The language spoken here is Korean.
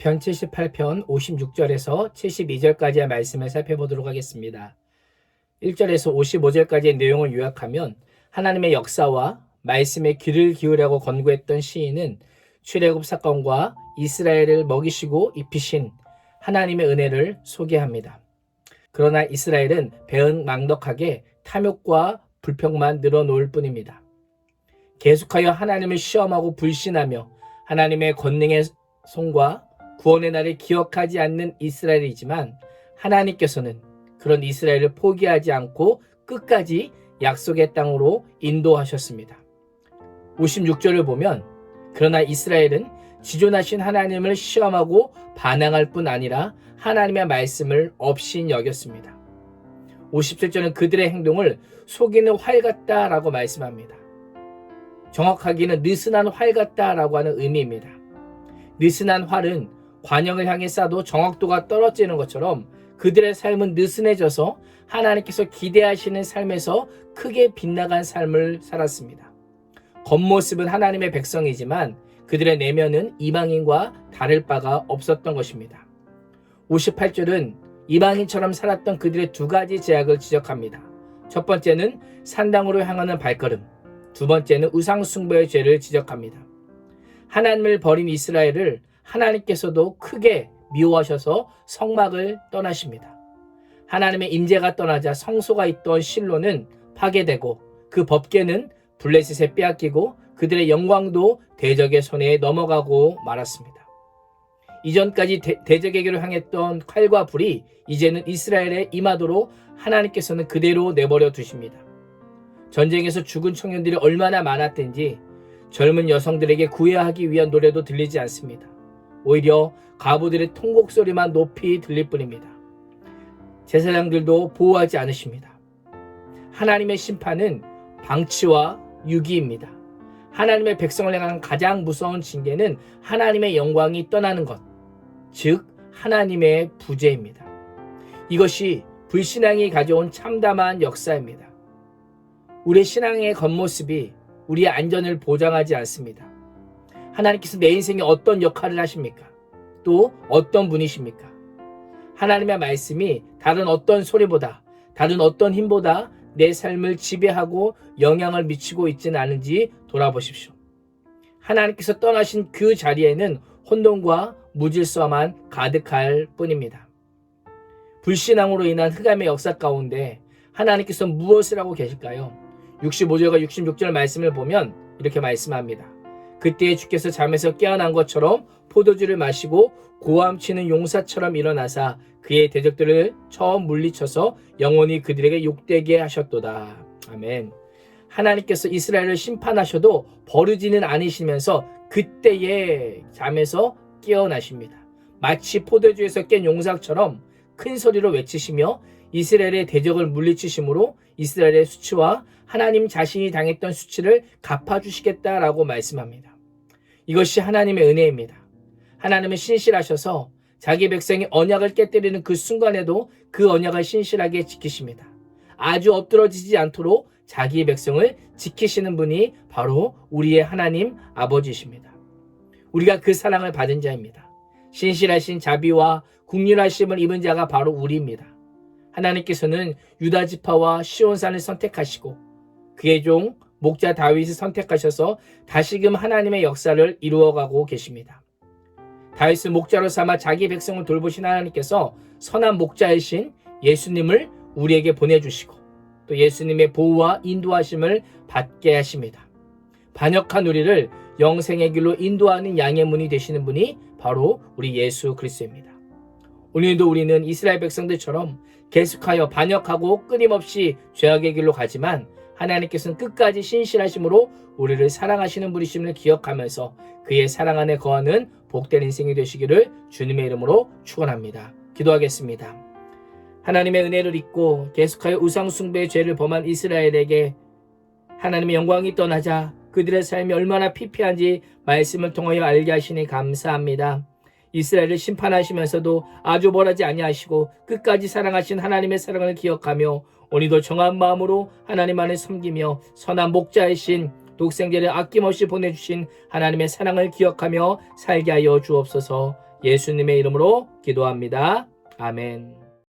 시편 78편 56절에서 72절까지의 말씀을 살펴보도록 하겠습니다. 1절에서 55절까지의 내용을 요약하면 하나님의 역사와 말씀에 귀를 기울이라고 권고했던 시인은 출애굽 사건과 이스라엘을 먹이시고 입히신 하나님의 은혜를 소개합니다. 그러나 이스라엘은 배은망덕하게 탐욕과 불평만 늘어놓을 뿐입니다. 계속하여 하나님을 시험하고 불신하며 하나님의 권능의 손과 구원의 날을 기억하지 않는 이스라엘이지만 하나님께서는 그런 이스라엘을 포기하지 않고 끝까지 약속의 땅으로 인도하셨습니다. 56절을 보면 그러나 이스라엘은 지존하신 하나님을 시험하고 반항할 뿐 아니라 하나님의 말씀을 없인 여겼습니다. 57절은 그들의 행동을 속이는 활 같다라고 말씀합니다. 정확하기는 느슨한 활 같다라고 하는 의미입니다. 느슨한 활은 관역을 향해 쏴도 정확도가 떨어지는 것처럼 그들의 삶은 느슨해져서 하나님께서 기대하시는 삶에서 크게 빗나간 삶을 살았습니다. 겉모습은 하나님의 백성이지만 그들의 내면은 이방인과 다를 바가 없었던 것입니다. 58절은 이방인처럼 살았던 그들의 두 가지 제약을 지적합니다. 첫 번째는 산당으로 향하는 발걸음, 두 번째는 우상숭배의 죄를 지적합니다. 하나님을 버린 이스라엘을 하나님께서도 크게 미워하셔서 성막을 떠나십니다. 하나님의 임재가 떠나자 성소가 있던 실로는 파괴되고 그 법궤는 블레셋에 빼앗기고 그들의 영광도 대적의 손에 넘어가고 말았습니다. 이전까지 대, 적에게로 향했던 칼과 불이 이제는 이스라엘에 임하도록 하나님께서는 그대로 내버려 두십니다. 전쟁에서 죽은 청년들이 얼마나 많았든지 젊은 여성들에게 구애하기 위한 노래도 들리지 않습니다. 오히려 가부들의 통곡 소리만 높이 들릴 뿐입니다. 제사장들도 보호하지 않으십니다. 하나님의 심판은 방치와 유기입니다. 하나님의 백성을 향한 가장 무서운 징계는 하나님의 영광이 떠나는 것, 즉 하나님의 부재입니다. 이것이 불신앙이 가져온 참담한 역사입니다. 우리의 신앙의 겉모습이 우리의 안전을 보장하지 않습니다. 하나님께서 내 인생에 어떤 역할을 하십니까? 또 어떤 분이십니까? 하나님의 말씀이 다른 어떤 소리보다, 다른 어떤 힘보다 내 삶을 지배하고 영향을 미치고 있지는 않은지 돌아보십시오. 하나님께서 떠나신 그 자리에는 혼돈과 무질서만 가득할 뿐입니다. 불신앙으로 인한 흑암의 역사 가운데 하나님께서 무엇을 하고 계실까요? 65절과 66절 말씀을 보면 이렇게 말씀합니다. 그때 주께서 잠에서 깨어난 것처럼 포도주를 마시고 고함치는 용사처럼 일어나사 그의 대적들을 처음 물리쳐서 영원히 그들에게 욕되게 하셨도다. 아멘. 하나님께서 이스라엘을 심판하셔도 버르지는 않으시면서 그때에 잠에서 깨어나십니다. 마치 포도주에서 깬 용사처럼 큰 소리로 외치시며 이스라엘의 대적을 물리치심으로 이스라엘의 수치와 하나님 자신이 당했던 수치를 갚아주시겠다라고 말씀합니다. 이것이 하나님의 은혜입니다. 하나님은 신실하셔서 자기 백성이 언약을 깨뜨리는 그 순간에도 그 언약을 신실하게 지키십니다. 아주 엎드러지지 않도록 자기 백성을 지키시는 분이 바로 우리의 하나님 아버지십니다. 우리가 그 사랑을 받은 자입니다. 신실하신 자비와 국률하심을 입은 자가 바로 우리입니다. 하나님께서는 유다 지파와 시온산을 선택하시고 그의 종 목자 다윗을 선택하셔서 다시금 하나님의 역사를 이루어가고 계십니다. 다윗을 목자로 삼아 자기 백성을 돌보신 하나님께서 선한 목자이신 예수님을 우리에게 보내주시고 또 예수님의 보호와 인도하심을 받게 하십니다. 반역한 우리를 영생의 길로 인도하는 양의 문이 되시는 분이 바로 우리 예수 그리스도입니다. 오늘도 우리는 이스라엘 백성들처럼 계속하여 반역하고 끊임없이 죄악의 길로 가지만 하나님께서는 끝까지 신실하심으로 우리를 사랑하시는 분이심을 기억하면서 그의 사랑 안에 거하는 복된 인생이 되시기를 주님의 이름으로 축원합니다. 기도하겠습니다. 하나님의 은혜를 잊고 계속하여 우상숭배의 죄를 범한 이스라엘에게 하나님의 영광이 떠나자 그들의 삶이 얼마나 피폐한지 말씀을 통하여 알게 하시니 감사합니다. 이스라엘을 심판하시면서도 아주 벌하지 아니하시고 끝까지 사랑하신 하나님의 사랑을 기억하며 오늘도 정한 마음으로 하나님 안에 섬기며 선한 목자이신 독생자를 아낌없이 보내주신 하나님의 사랑을 기억하며 살게 하여 주옵소서 예수님의 이름으로 기도합니다. 아멘.